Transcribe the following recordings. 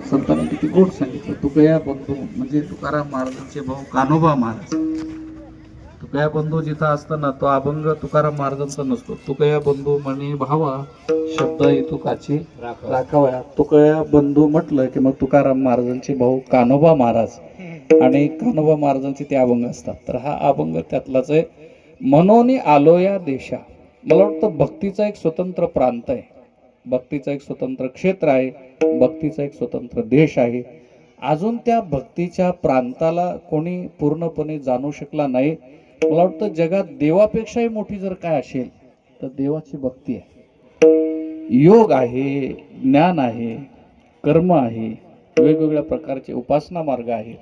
संतांनी किती गोड सांगितलं. तुकया बंधू म्हणजे तुकाराम महाराजांचे भाऊ कान्होबा महाराज. तुकया बंधू जिथं असताना तो अभंग तुकाराम महाराजांचा नसतो. तुकया बंधू म्हणे भावा शब्द येतो काची राखावया. तुकया बंधू म्हटलं की मग तुकाराम महाराजांचे भाऊ कान्होबा महाराज आणि कान्होबा महाराजांचे ते अभंग असतात. तर हा अभंग त्यातलाच आहे. मनोनी आलो या देशा. मला वाटतं भक्तीचा एक स्वतंत्र प्रांत आहे. भक्तीचं एक स्वतंत्र क्षेत्र आहे भक्तीचा एक स्वतंत्र देश आहे. अजून त्या भक्तीच्या प्रांताला कोणी पूर्णपणे जाणू शकला नाही. मला वाटतं जगात देवापेक्षाही मोठी जर काय असेल तर देवाची भक्ती आहे. योग आहे ज्ञान आहे कर्म आहे वेगवेगळ्या प्रकारचे उपासना मार्ग आहे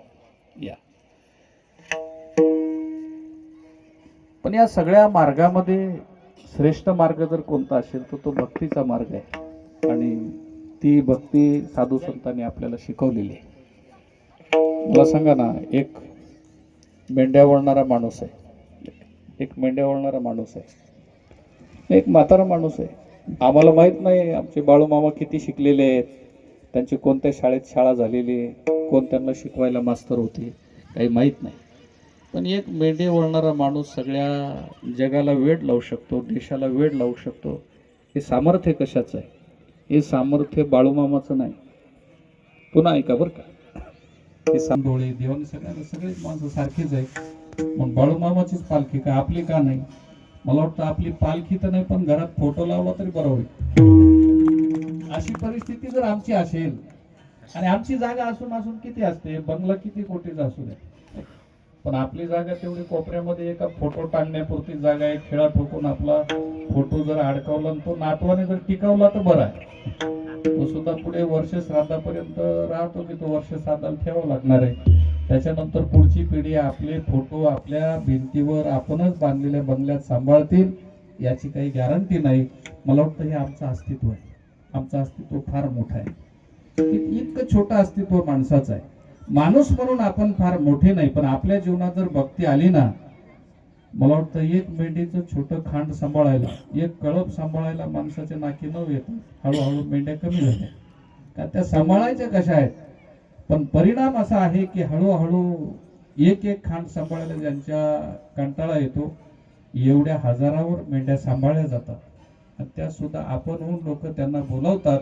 या. पण या सगळ्या मार्गामध्ये श्रेष्ठ मार्ग जर कोणता असेल तर तो भक्तीचा मार्ग आहे. आणि ती भक्ती साधू संतांनी आपल्याला शिकवलेली आहे. मला सांगा ना एक मेंढ्या वळणारा माणूस आहे. एक मेंढ्या वळणारा माणूस आहे. एक म्हातारा माणूस आहे. आम्हाला माहीत नाही आमचे बाळूमामा किती शिकलेले आहेत. त्यांची कोणत्या शाळेत शाळा झालेली आहे. कोण त्यांना शिकवायला मास्तर होते. काही माहीत नाही. पण एक मेंढे वळणारा माणूस सगळ्या जगाला वेळ लावू शकतो देशाला वेळ लावू शकतो. हे सामर्थ्य कशाचं आहे? हे सामर्थ्य बाळूमामाचं नाही. पुन्हा ऐका बरं का. हे सांभोळे देवाने सगळ्यांना सगळेच माणसं सारखीच आहे मग बाळूमामाचीच पालखी का आपली का नाही? मला वाटतं आपली पालखी तर नाही पण घरात फोटो लावला तरी बरं होईल. अशी परिस्थिती जर आमची असेल आणि आमची जागा असून असून किती असते? बंगला किती कोटीचा असू द्या. पण आपली जागा तेवढी कोपऱ्यामध्ये एका फोटो टांगण्यापुरती जागा आहे खेळा ठोकून आपला फोटो जर अडकवला आणि तो नातवाने जर टिकवला तर बरा आहे. तो सुद्धा पुढे वर्ष श्राद्धापर्यंत राहतो की तो वर्ष श्राद्धाला ठेवावा लागणार आहे. त्याच्यानंतर पुढची पिढी आपले फोटो आपल्या भिंतीवर आपणच बांधलेल्या बंगल्यात सांभाळतील याची काही गॅरंटी नाही. मला वाटतं हे आमचं अस्तित्व आहे. आमचं अस्तित्व फार मोठं आहे. इतकं छोटं अस्तित्व माणसाचं आहे. माणूस म्हणून आपण फार मोठे नाही पण आपल्या जीवनात जर भक्ती आली ना मला वाटतं एक मेंढीचं छोटं खांड सांभाळायला एक कळप सांभाळायला माणसाच्या नाकी न येत. हळूहळू मेंढ्या कमी झाल्या. का त्या सांभाळायच्या कशा आहेत? पण परिणाम असा आहे की हळूहळू एक एक खांड सांभाळायला ज्यांच्या कंटाळा येतो एवढ्या हजारावर मेंढ्या सांभाळल्या जातात. आणि त्या सुद्धा आपण होऊन लोक त्यांना बोलावतात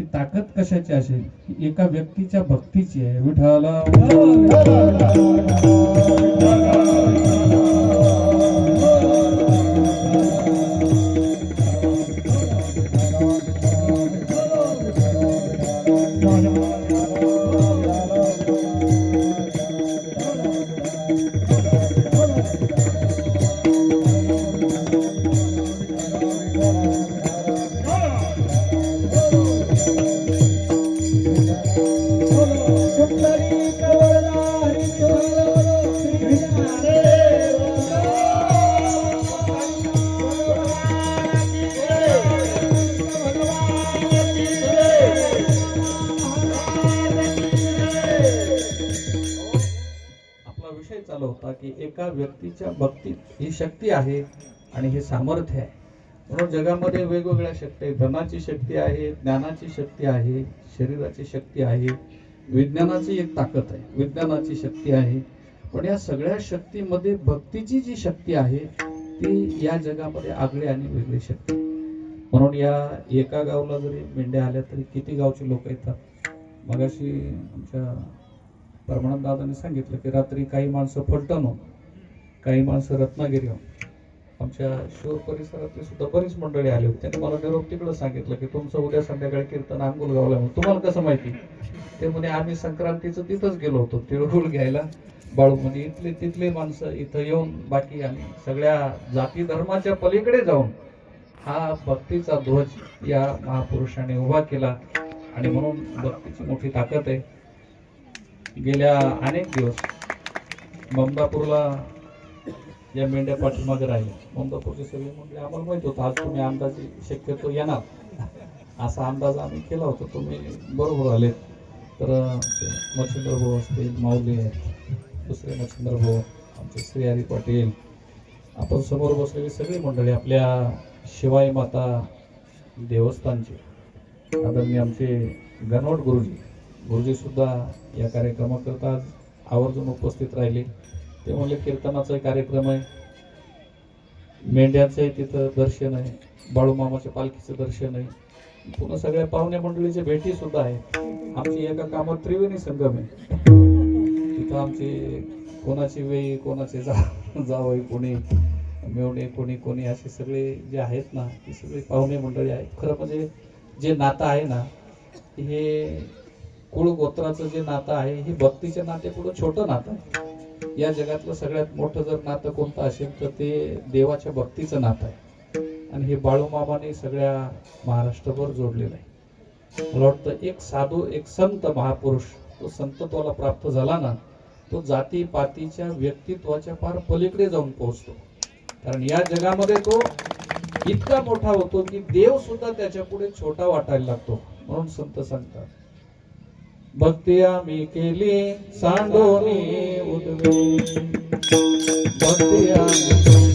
ही ताकद कशाची असेल? एका व्यक्तीच्या भक्तीची आहे. विठाला विषय चालू होता की एका व्यक्तीच्या भक्तीत ही शक्ती आहे आणि हे सामर्थ्य आहे. म्हणून जगामध्ये वेगवेगळ्या शक्ती आहेत. धनाची शक्ती आहे ज्ञानाची शक्ती आहे शरीराची शक्ती आहे विज्ञानाची एक ताकद आहे विज्ञानाची शक्ती आहे. पण या सगळ्या शक्तीमध्ये भक्तीची जी शक्ती आहे ती या जगामध्ये आगळी आणि वेगळी शक्ती म्हणून या एका गावला जरी मेंढ्या आल्या तरी किती गावचे लोक येतात? मगाशी आमच्या परमानंद दादांनी सांगितलं की रात्री काही माणसं फलटणहून काही माणसं रत्नागिरीहून आमच्या शोर परिसरातली सुद्धा बरीच मंडळी आली होती. त्यांनी मला निरोप तिकडं सांगितलं की तुमचं उद्या संध्याकाळी कीर्तन अंगुलगावला आहे. तुम्हाला कसं माहिती? ते म्हणे आम्ही संक्रांतीचं तिथंच गेलो होतो तिळगुळ घ्यायला. बाळू म्हणे इथले तिथले माणसं इथं येऊन बाकी आम्ही सगळ्या जाती धर्माच्या पलीकडे जाऊन हा भक्तीचा ध्वज या महापुरुषाने उभा केला आणि म्हणून भक्तीची मोठी ताकद आहे. गेल्या अनेक दिवस ममदापूरला या मेंढ्या पाठीमागे राहिले. ममदापूरचे सगळे म्हणजे आम्हाला माहीत होतं आज तुम्ही अंदाजे शक्यतो येणार. असा अंदाज आम्ही केला होता. तुम्ही बरोबर आले तर मच्छिंद्र भाऊ असतील माऊली आहेत दुसरे मच्छिंद्र भाऊ आमचे श्रीहरी पाटील आपण समोर बसलेली सगळी मंडळी आपल्या शिवाई माता देवस्थानचे आदरणीय आमचे गणवट गुरुजी गुरुजीसुद्धा या कार्यक्रमाकरता आज आवर्जून उपस्थित राहिले. ते म्हणले कीर्तनाचा कार्यक्रम आहे. मेंढ्याचंही तिथं दर्शन आहे. बाळूमामाच्या पालखीचं दर्शन आहे. पुन्हा सगळ्या पाहुण्या मंडळीच्या भेटी सुद्धा आहेत आमची एका कामात त्रिवेणी संगम आहे. तिथं आमची कोणाची वेळी कोणाचे जा जावई कोणी मेवणे कोणी कोणी असे सगळे जे आहेत ना ती सगळी पाहुणे मंडळी आहेत. खरं म्हणजे जे नातं आहे ना हे कुळ गोत्राचं जे नातं आहे हे भक्तीच्या नात्यापुढं छोटं नातं आहे. या जगातलं सगळ्यात मोठं जर नातं कोणतं असेल तर ते देवाच्या भक्तीचं नातं आहे. आणि हे बाळूमामाने सगळ्या महाराष्ट्रभर जोडलेलं आहे. मला वाटतं एक साधू एक संत महापुरुष तो संतत्वाला प्राप्त झाला ना तो जाती पातीच्या व्यक्तित्वाच्या फार पलीकडे जाऊन पोहोचतो. कारण या जगामध्ये तो इतका मोठा होतो की देव सुद्धा त्याच्या पुढे छोटा वाटायला लागतो म्हणून संत सांगतात. भक्ती आम्ही केली सांडोनी उदवी भक्ती आम्ही